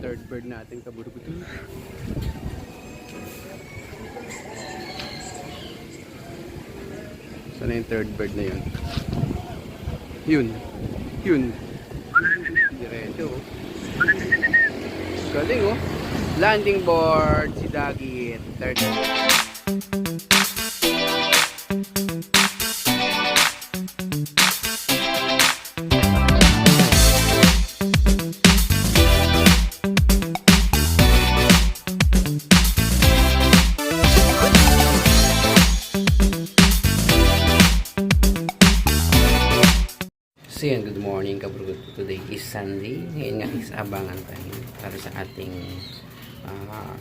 third bird natin kaburukutu. Sana yung third bird na yun? Yun. Yun. Diretso. oh. Galing oh. Landing board si Dagit. Third bird. Morning kabrugot. Today is Sunday. Ngayon nga is abangan tayo para sa ating ah,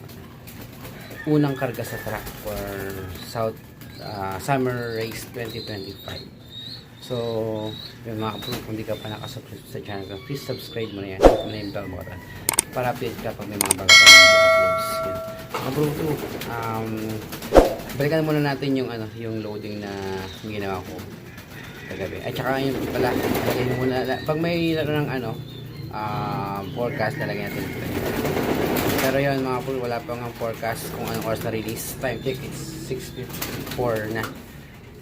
unang karga sa track for South ah, Summer Race 2025. So, yung mga kabrugot, kung di ka pa nakasubscribe sa channel ko, please subscribe mo na yan. At mo na yung bell button para update ka pag may mga bago video uploads. Yan. Mga um, balikan muna natin yung ano, yung loading na ginawa ko kagabi. At saka yung pala, mo muna, pag may laro ng ano, ah, forecast talaga natin. Pero yun mga pool, wala pa nga forecast kung anong oras na release. Time check, it's 6.54 na.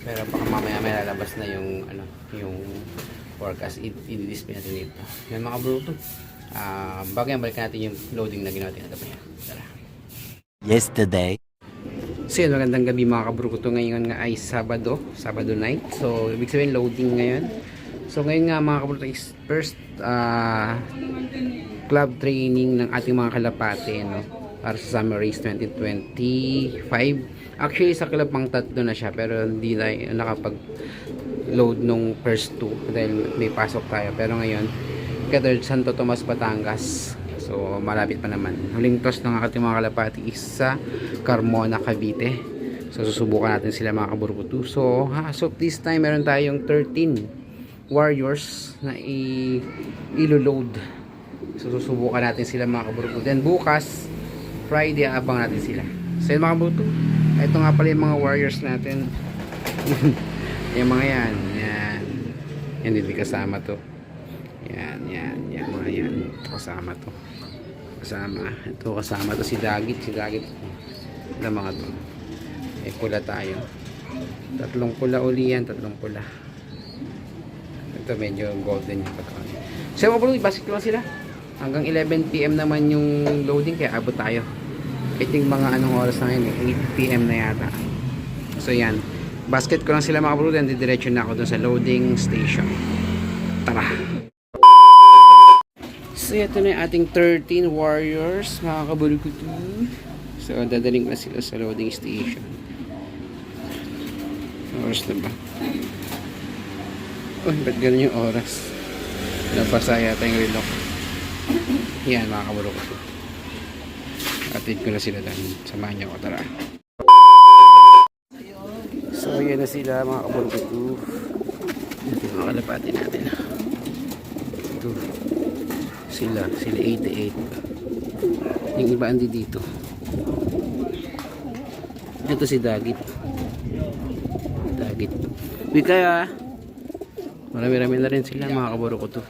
Pero baka mamaya may lalabas na yung ano, yung forecast. I-display natin dito. Yan mga bro to. Bago yan, balikan natin yung loading na ginawa natin. Tara. yesterday, So yun, magandang gabi mga kabrukuto. Ngayon nga ay Sabado, Sabado night. So, ibig sabihin loading ngayon. So, ngayon nga mga kabrukuto is first ah, club training ng ating mga kalapate, no? Para sa Summer Race 2025. Actually, sa club pang tatlo na siya, pero hindi na nakapag load nung first two dahil may pasok tayo. Pero ngayon, Third Santo Tomas, Batangas. So, malapit pa naman. Huling toss ng ating mga kalapati is sa Carmona, Cavite. So, susubukan natin sila mga kaburbutu. So, ha, so this time meron tayong 13 warriors na i ilo-load. So, susubukan natin sila mga kaburbutu. Then, bukas, Friday, abang natin sila. So, yun mga kaburbutu. Ito nga pala yung mga warriors natin. yung mga yan. Yan. Yan, hindi kasama to. Yan, yan, yan, mga yan. Kasama to. Kasama. Ito kasama to si Dagit. Si Dagit. Ito mga to. May pula tayo. Tatlong pula uli yan. Tatlong pula. Ito medyo golden yung pagkaon. So mga bro, basket lang sila. Hanggang 11pm naman yung loading kaya abot tayo. I think mga anong oras na eh, 8pm na yata. So yan. Basket ko lang sila mga bro, then didiretso na ako dun sa loading station. Tara! So ito na yung ating 13 warriors, mga kabulukutu. So dadaling na sila sa loading station. Oras na ba? Uy, ba't ganun yung oras? Napasa yata yung relo ko. Yan, mga kabulukutu. Atid ko na sila doon. Samahan niyo ako, tara. So, yan na sila mga kabulukutu. Ito kalapati natin. Ito. Sila. Sila 88. Yung iba andi dito. Ito si Dagit. Dagit. Uy kaya Marami-rami na rin sila mga kaburo ko to.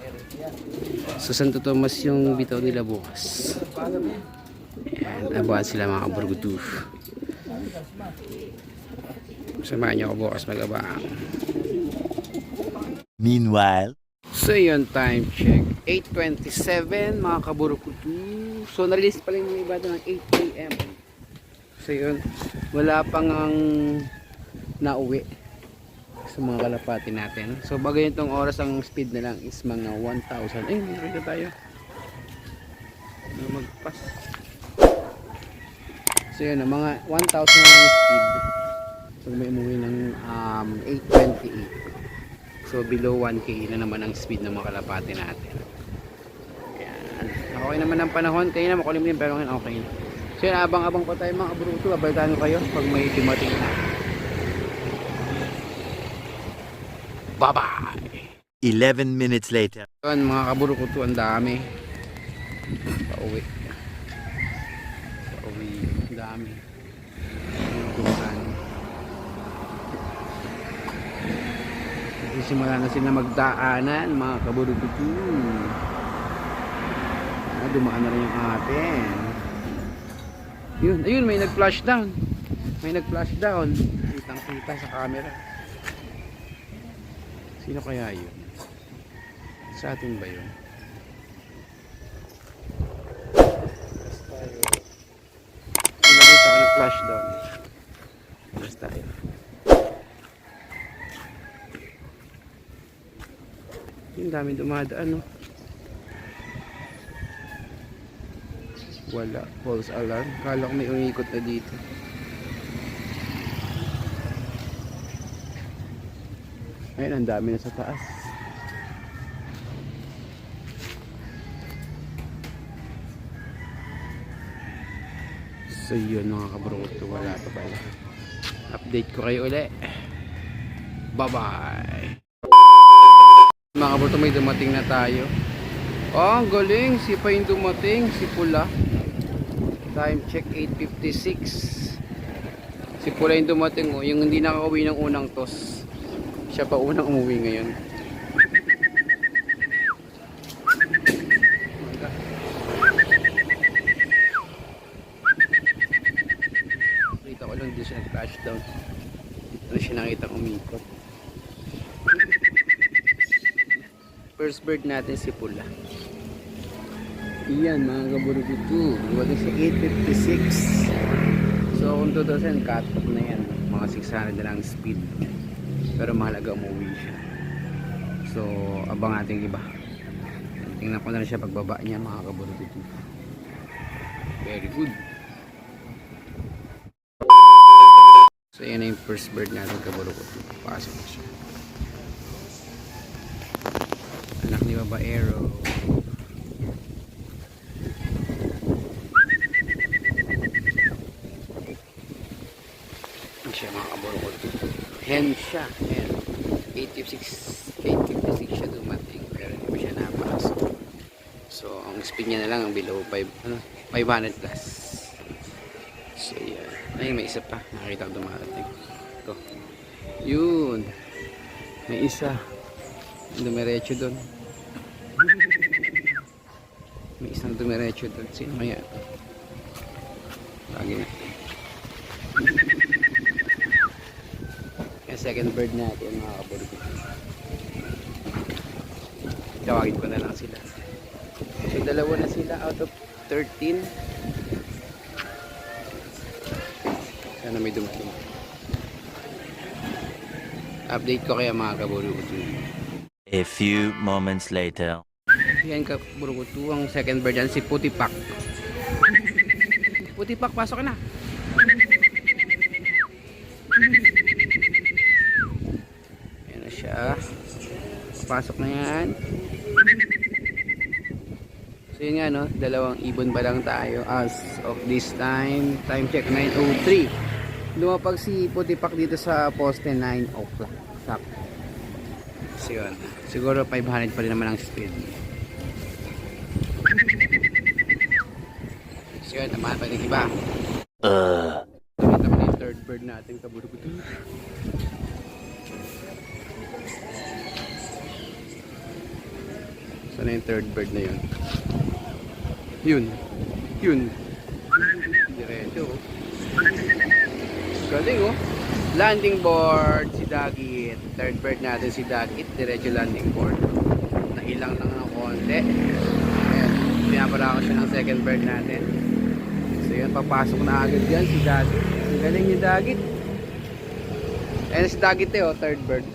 Sa Santo Tomas yung bitaw nila bukas. Ayan, abangan sila mga kaburo ko to. Samahan niyo ako bukas mag-abang. meanwhile, So yun, time check. 8.27 mga kaburukutu. So na-release pala yung iba doon ng 8 a.m. So yun, wala pang ang nauwi sa mga kalapati natin. So bagay itong oras ang speed na lang is mga 1,000. Ay, meron na tayo. Na magpas. So yun, mga 1,000 na yung speed. So may umuwi ng um, 8.28. So below 1k na naman ang speed ng mga kalapati natin. Okay naman ang panahon. Kaya na makulimlim pero ngayon okay na. So yun, abang-abang pa tayo mga kabruto. Abalitaan ko kayo pag may dumating na. Bye-bye! 11 minutes later. Yun, mga kaburukuto, ang dami. Pauwi. Pauwi. Ang dami. Tumahan. Nagsisimula na sila magdaanan, mga kaburukuto. Ah, dumaan na rin yung atin. Yun, ayun, may nag-flash down. May nag-flash down. Kitang kita sa camera. Sino kaya yun? Sa atin ba yun? Nakita ko nag-flash down. Basta tayo. Yung dami dumadaan, no? Wala. False alarm. Kala ko may umikot na dito. Ayun, ang dami na sa taas. So yun mga kabroto, wala pa pala. Update ko kayo uli. Bye bye. Mga kabroto, may dumating na tayo. Oh, galing. Si pa yung dumating. Si Pula. Time check 8.56. Si Pula yung dumating. Oh. Yung hindi nakauwi ng unang tos. Siya pa unang umuwi ngayon. Nakita ko lang doon siya nag-crash down. Dito na siya nakita umikot. First bird natin si Pula. Iyan mga kaburugutu. Wala sa 856. So kung 2,000 cut off na yan. Mga 600 na lang speed. Pero mahalaga umuwi siya. So abang natin iba. Tingnan ko na siya pagbaba niya mga kaburugutu. Very good. So yan na yung first bird natin kaburugutu. Pasok na siya. Anak ni Babaero. Yan siya mga kaburukot. Hen siya. Hen. 86, 856 siya dumating. Pero hindi pa siya napasok. So, ang speed niya na lang ang below 5, ano, 500 plus. So, yan. Ay, may isa pa. Nakakita ko dumarating. Ito. Yun. May isa. Dumiretso doon. May isang dumiretso doon. Sino kaya? Lagi na. Second bird natin mga kaburgo. Tawagin ko na lang sila. So dalawa na sila out of 13. Sana may dumating. Update ko kaya mga kaburgo. A few moments later. Yan ka, Burugutu. Ang second bird yan, si Putipak. Putipak, pasok na. Siya. Pasok na yan. So yun nga no, dalawang ibon pa lang tayo as of this time. Time check 9.03. Lumapag si Putipak dito sa poste 9 o'clock. Sakto. So yun. Siguro 500 pa rin naman ang speed. So yun, naman pa rin iba. Uh. Nakita mo na yung third bird natin kaburugutu. Sana yung third bird na yun? Yun. Yun. Diretso. oh. Galing oh. Landing board si Dagit. Third bird natin si Dagit. Diretso landing board. Nailang lang ng konti. Ayan. Pinapala ko siya ng second bird natin. So yun, papasok na agad yan si Dagit. Ang galing ni Dagit. Ayan si Dagit eh, oh, third bird.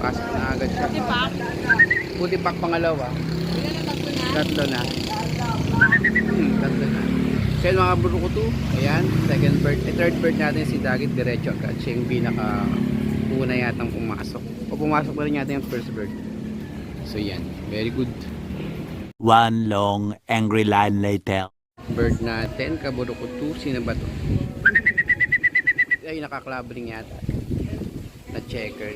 Pasok na agad siya. Puti pak pangalawa. Tatlo na. Hmm, tatlo na. So yun mga burukutu. Ayan, second bird. Eh, third bird natin si Dagit diretso agad. Siya yung pinaka una yatang pumasok. O pumasok pa rin yata yung first bird. So yan, very good. One long angry line later. bird natin, kaburukutu, sino ba to? Ay, nakaklabring yata. Na checker.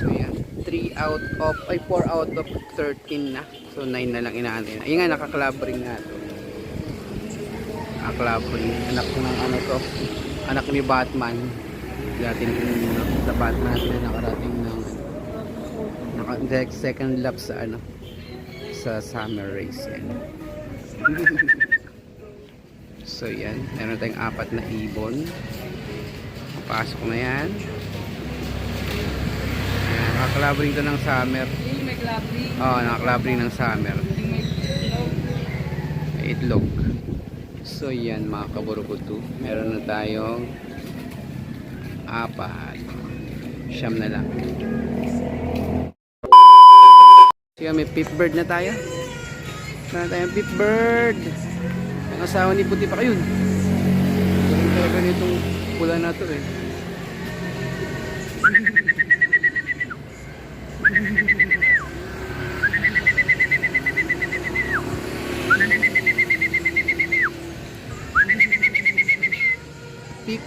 So, yan. 3 out of, ay 4 out of 13 na. So, 9 na lang inaantay na. Ayun nga, nakaklabring nga to. Nakaklabring. Anak ng ano to. Anak ni Batman. Dating sa Batman natin nakarating ng naka, second lap sa ano sa summer race so yan, meron tayong apat na ibon. Pasok na yan. Ayan, nakakalabring to ng summer. Yung may clubbing. Oo, oh, nakakalabring ng summer. Yung may itlog. Itlog. So yan mga kaburukutu. Meron na tayong apat. Siyam na lang. Yan, may pip bird na tayo. Meron tayong pip bird. Ang asawa ni Puti pa yun. Ganun talaga nitong pula na to eh.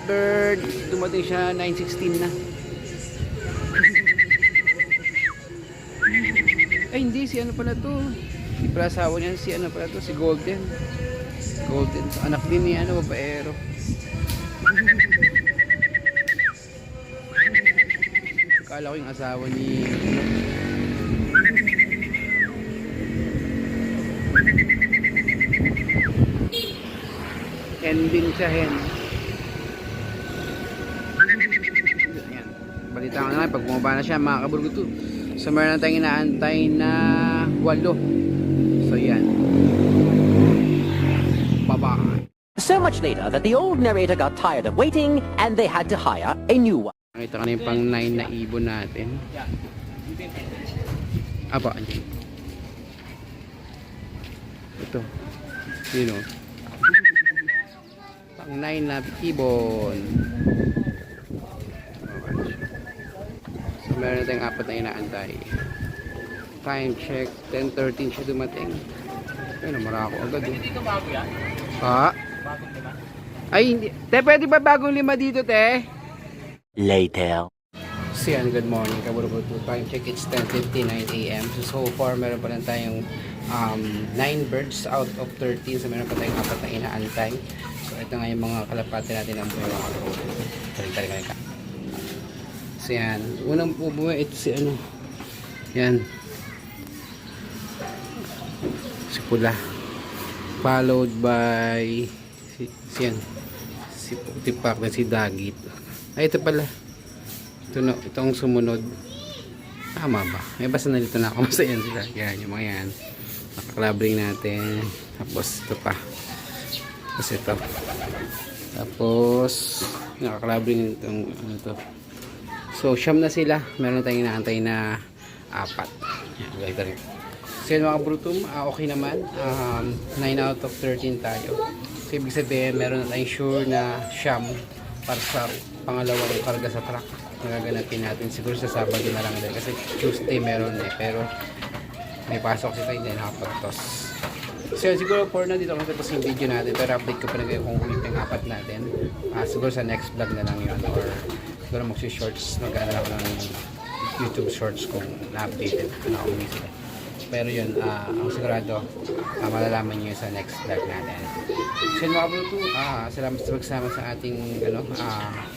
Bird. Dumating siya 9.16 na. Ay hindi, si ano pala to. Si pala asawa niyan, si ano pala to, si Golden. Golden. Anak din ni ano, babaero. Kala ko yung asawa ni... Hen din siya, hen. Balita ko na lang, pag bumaba na siya, mga kaburguto. So, meron na tayong inaantay na walo. So, yan. Baba. So much later that the old narrator got tired of waiting and they had to hire a new one. Nakita ka na yung pang 9 na ibon natin. Aba, andyan. Ito. Yun o. Pang 9 na ibon. So, meron na tayong apat na inaantay. Time check. 10.13 siya dumating. Ayun, marako agad. Oh. Ha? Ay, hindi. Te, pwede ba bagong lima dito, te? Later. So yan, good morning kaburubuto. Time check, it's 10.59 a.m. So, so far, meron pa lang tayong um, 9 birds out of 13. So meron pa tayong apat na inaantay. So ito nga yung mga kalapati natin ang buhay mga kaburubuto. Tarik-tarik ka ka. So yan, unang bubuhay ito si ano. Yan. Si Pula. Followed by si, si yan. Si Puti na si Dagit. Ay, ito pala. Ito na, itong sumunod. Tama ba? May basta nalito na ako. Basta yan sila. Yan, yung mga yan. Nakaklabring natin. Tapos, ito pa. Tapos ito. Tapos, nakaklabring itong, ano to. So, siyam na sila. Meron tayong inaantay na apat. Yan, rin. So, yun mga brutum, ah, okay naman. Um, 9 out of 13 tayo. So, ibig sabihin, meron na tayong sure na siyam para sa pangalawang karga sa truck. Na gaganapin natin siguro sa Sabado na lang din kasi Tuesday meron eh pero may pasok si tayo din nakapagtos so yun, siguro for na dito kasi tapos yung video natin pero update ko pa na kayo kung ulit apat natin. Ah, siguro sa next vlog na lang yun or siguro magsi-shorts mag lang ng YouTube shorts kung na-updated na ako pero yun, ah, ang sigurado, ah, malalaman nyo yun sa next vlog natin. So yun mga bro, ah, salamat sa pagsama sa ating ano, ah,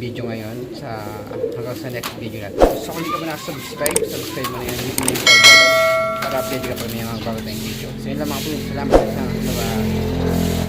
video ngayon sa hanggang sa next video natin. So kung hindi ka pa nakasubscribe, subscribe mo na yan. Hit mo para update ka pa may mga bago tayong video. So yun lang mga bro, salamat sa sa, sa